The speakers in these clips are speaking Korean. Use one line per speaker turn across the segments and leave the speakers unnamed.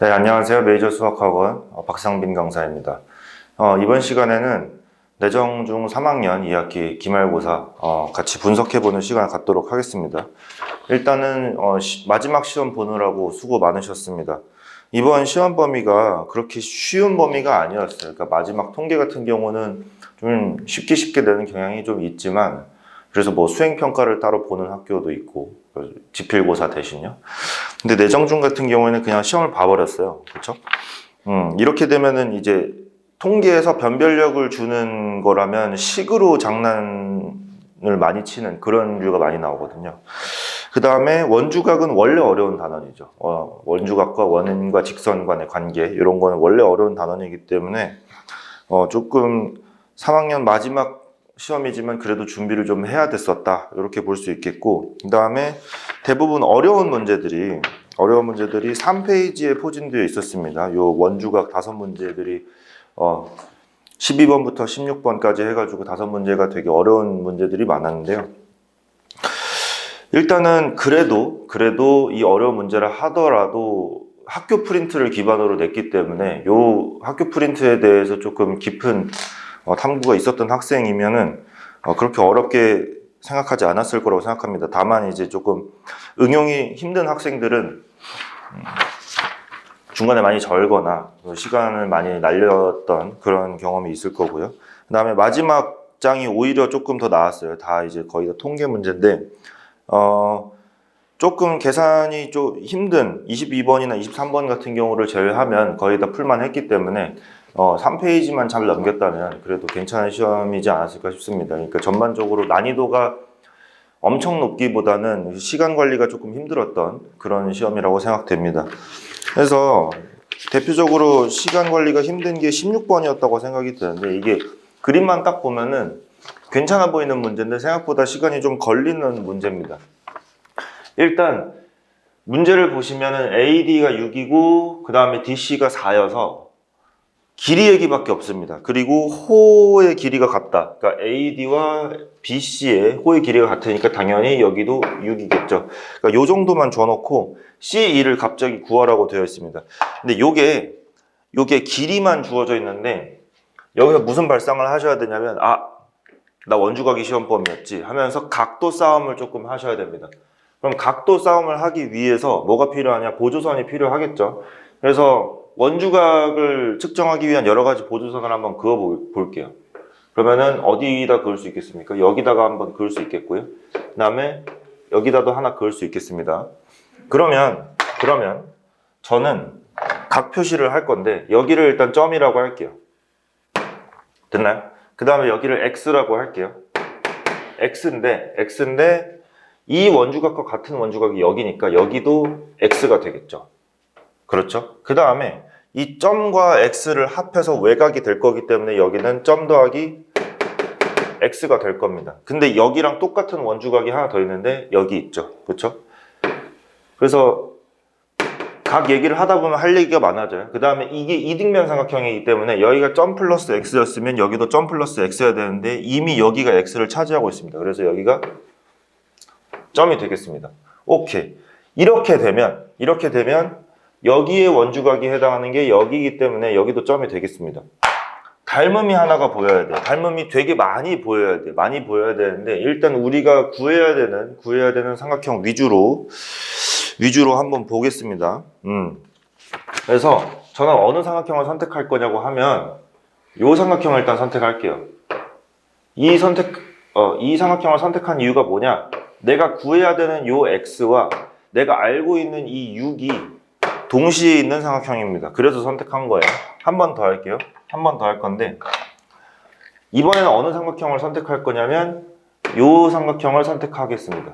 네, 안녕하세요. 메이저 수학학원 어, 박상빈 강사입니다. 어, 이번 시간에는 내정중 3학년 2학기 기말고사 어, 같이 분석해보는 시간을 갖도록 하겠습니다. 일단은 어, 시- 마지막 시험 보느라고 수고 많으셨습니다. 이번 시험 범위가 그렇게 쉬운 범위가 아니었어요. 그러니까 마지막 통계 같은 경우는 좀 쉽게 쉽게 되는 경향이 좀 있지만 그래서 뭐 수행 평가를 따로 보는 학교도 있고 그 지필고사 대신요. 근데 내정중 같은 경우에는 그냥 시험을 봐버렸어요. 그렇죠? 음, 이렇게 되면은 이제 통계에서 변별력을 주는 거라면 식으로 장난을 많이 치는 그런 류가 많이 나오거든요. 그 다음에 원주각은 원래 어려운 단원이죠. 어, 원주각과 원인과 직선 간의 관계 이런 거는 원래 어려운 단원이기 때문에 어, 조금 3학년 마지막 시험이지만 그래도 준비를 좀 해야 됐었다 이렇게 볼 수 있겠고 그 다음에 대부분 어려운 문제들이 어려운 문제들이 3페이지에 포진되어 있었습니다. 요 원주각 다섯 문제들이 어 12번부터 16번까지 해가지고 다섯 문제가 되게 어려운 문제들이 많았는데요. 일단은 그래도 그래도 이 어려운 문제를 하더라도 학교 프린트를 기반으로 냈기 때문에 요 학교 프린트에 대해서 조금 깊은 어, 탐구가 있었던 학생이면은 어, 그렇게 어렵게 생각하지 않았을 거라고 생각합니다. 다만 이제 조금 응용이 힘든 학생들은 음, 중간에 많이 절거나 시간을 많이 날렸던 그런 경험이 있을 거고요. 그 다음에 마지막 장이 오히려 조금 더 나았어요. 다 이제 거의 다 통계 문제인데 어 조금 계산이 좀 힘든 22번이나 23번 같은 경우를 제외하면 거의 다 풀만 했기 때문에 어 3페이지만 잘 넘겼다면 그래도 괜찮은 시험이지 않았을까 싶습니다. 그러니까 전반적으로 난이도가 엄청 높기보다는 시간 관리가 조금 힘들었던 그런 시험이라고 생각됩니다. 그래서 대표적으로 시간 관리가 힘든 게 16번이었다고 생각이 드는데 이게 그림만 딱 보면은 괜찮아 보이는 문제인데 생각보다 시간이 좀 걸리는 문제입니다. 일단 문제를 보시면은 AD가 6이고 그 다음에 DC가 4여서 길이 얘기밖에 없습니다. 그리고 호의 길이가 같다. 그러니까 AD와 BC의 호의 길이가 같으니까 당연히 여기도 6이겠죠. 그러니까 요 정도만 줘놓고 C2를 갑자기 구하라고 되어 있습니다. 근데 요게 요게 길이만 주어져 있는데 여기서 무슨 발상을 하셔야 되냐면 아, 나 원주각이 시험범이었지 하면서 각도 싸움을 조금 하셔야 됩니다. 그럼 각도 싸움을 하기 위해서 뭐가 필요하냐? 보조선이 필요하겠죠. 그래서 원주각을 측정하기 위한 여러 가지 보조선을 한번 그어 볼- 볼게요. 그러면은 어디다 그을 수 있겠습니까? 여기다가 한번 그을 수 있겠고요. 그 다음에 여기다도 하나 그을 수 있겠습니다. 그러면 그러면 저는 각 표시를 할 건데 여기를 일단 점이라고 할게요. 됐나요? 그 다음에 여기를 x라고 할게요. x인데 x인데 이 원주각과 같은 원주각이 여기니까 여기도 x가 되겠죠. 그렇죠? 그 다음에 이 점과 x를 합해서 외곽이 될 거기 때문에 여기는 점 더하기 x가 될 겁니다. 근데 여기랑 똑같은 원주각이 하나 더 있는데 여기 있죠. 그렇죠? 그래서 각 얘기를 하다 보면 할 얘기가 많아져요. 그 다음에 이게 이등변 삼각형이기 때문에 여기가 점 플러스 x였으면 여기도 점 플러스 x여야 되는데 이미 여기가 x를 차지하고 있습니다. 그래서 여기가 점이 되겠습니다. 오케이. 이렇게 되면 이렇게 되면 여기에 원주각이 해당하는 게 여기이기 때문에 여기도 점이 되겠습니다. 닮음이 하나가 보여야 돼요. 닮음이 되게 많이 보여야 돼요. 많이 보여야 되는데 일단 우리가 구해야 되는 구해야 되는 삼각형 위주로 위주로 한번 보겠습니다. 음. 그래서 저는 어느 삼각형을 선택할 거냐고 하면 이 삼각형을 일단 선택할게요. 이 선택 어, 이 삼각형을 선택한 이유가 뭐냐? 내가 구해야 되는 요 x와 내가 알고 있는 이 6이 동시에 있는 삼각형입니다. 그래서 선택한 거예요. 한 번 더 할게요. 한 번 더 할 건데 이번에는 어느 삼각형을 선택할 거냐면 요 삼각형을 선택하겠습니다.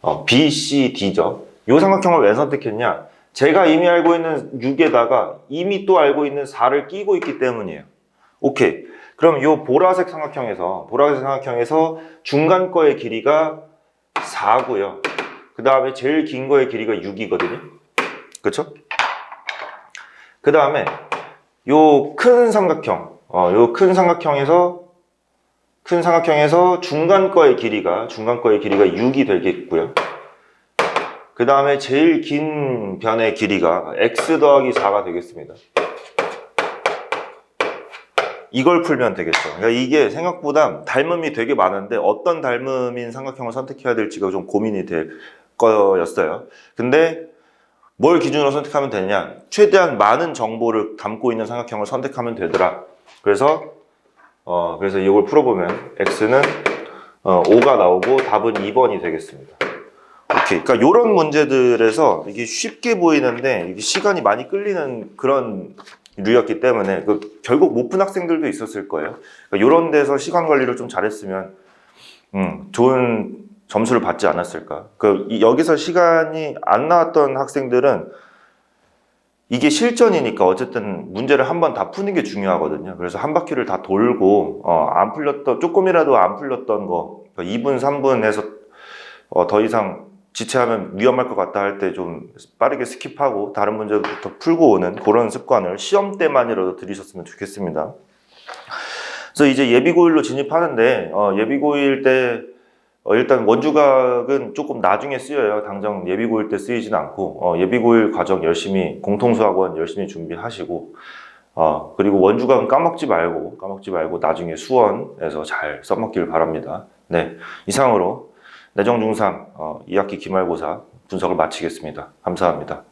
어, B, C, D죠. 요 삼각형을 왜 선택했냐? 제가 이미 알고 있는 6에다가 이미 또 알고 있는 4를 끼고 있기 때문이에요. 오케이. 그럼 요 보라색 삼각형에서 보라색 삼각형에서 중간 거의 길이가 4고요. 그 다음에 제일 긴 거의 길이가 6이거든요. 그쵸? 그 다음에 요 큰 삼각형, 어, 요 큰 삼각형에서 큰 삼각형에서 중간 거의 길이가 중간 거의 길이가 6이 되겠고요. 그그 다음에 제일 긴 변의 길이가 x 더하기 4가 되겠습니다. 이걸 풀면 되겠죠. 그러니까 이게 생각보다 닮음이 되게 많은데 어떤 닮음인 삼각형을 선택해야 될지가 좀 고민이 될 거였어요. 근데 뭘 기준으로 선택하면 되냐? 최대한 많은 정보를 담고 있는 삼각형을 선택하면 되더라. 그래서 어 그래서 이걸 풀어보면 x는 어, 5가 나오고 답은 2번이 되겠습니다. 오케이. 그러니까 이런 문제들에서 이게 쉽게 보이는데 이게 시간이 많이 끌리는 그런 류였기 때문에 그 결국 못 푼 학생들도 있었을 거예요. 그러니까 이런 데서 시간 관리를 좀 잘했으면 음, 좋은 점수를 받지 않았을까. 그 이- 여기서 시간이 안 나왔던 학생들은 이게 실전이니까 어쨌든 문제를 한 번 다 푸는 게 중요하거든요. 그래서 한 바퀴를 다 돌고 어, 안 풀렸던 조금이라도 안 풀렸던 거 2분 3분에서 어, 더 이상 지체하면 위험할 것 같다 할 때 좀 빠르게 스킵하고 다른 문제부터 풀고 오는 그런 습관을 시험 때만이라도 들이셨으면 좋겠습니다. 그래서 이제 예비고일로 진입하는데 어, 예비고일 때 어, 일단 원주각은 조금 나중에 쓰여요. 당장 예비고일 때 쓰이진 않고 어, 예비고일 과정 열심히 공통수학원 열심히 준비하시고 어, 그리고 원주각은 까먹지 말고 까먹지 말고 나중에 수원에서 잘 써먹길 바랍니다. 네 이상으로 내정 중3 어, 2학기 기말고사 분석을 마치겠습니다. 감사합니다.